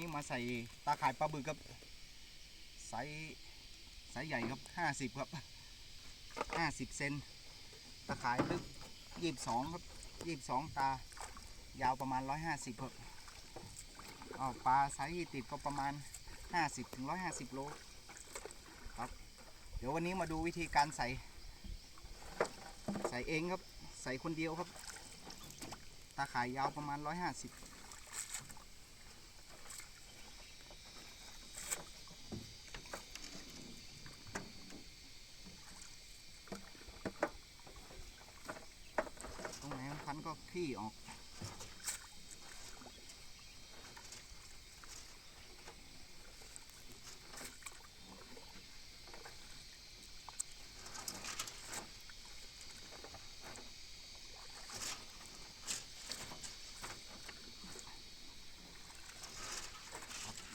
นี้มาใส่ตาข่ายปลาบึกครับไซส์ไซส์ใหญ่ครับห้าสิบครับห้าสิบเซนตาข่ายลึกยี่สิบสองครับยี่สิบสองตายาวประมาณร้อยห้าสิบครับอ้าปลาไซส์ติดก็ประมาณห้าสิบถึงร้อยห้าสิบโลครับเดี๋ยววันนี้มาดูวิธีการใส่ ใส่เองครับใส่คนเดียวครับ ตาข่ายยาวประมาณร้อยห้าสิบ ตรงไหนมันพันก็คลี่ออกครับ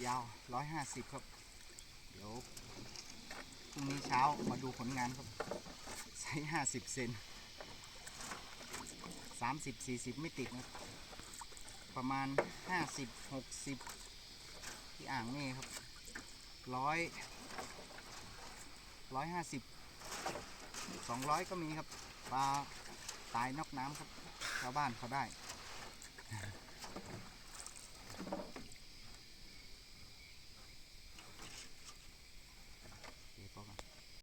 ยาว 150 ครับ เดี๋ยวพรุ่งนี้เช้ามาดูผลงานครับ ใช้ 50 เซน 30 40 ไม่ติดนะครับประมาณ 50 60 ที่อ่างนี่ครับร้อยร้อยห้าสิบสองร้อยก็มีครับปลาตายนอกน้ำครับชาวบ้านเขาได้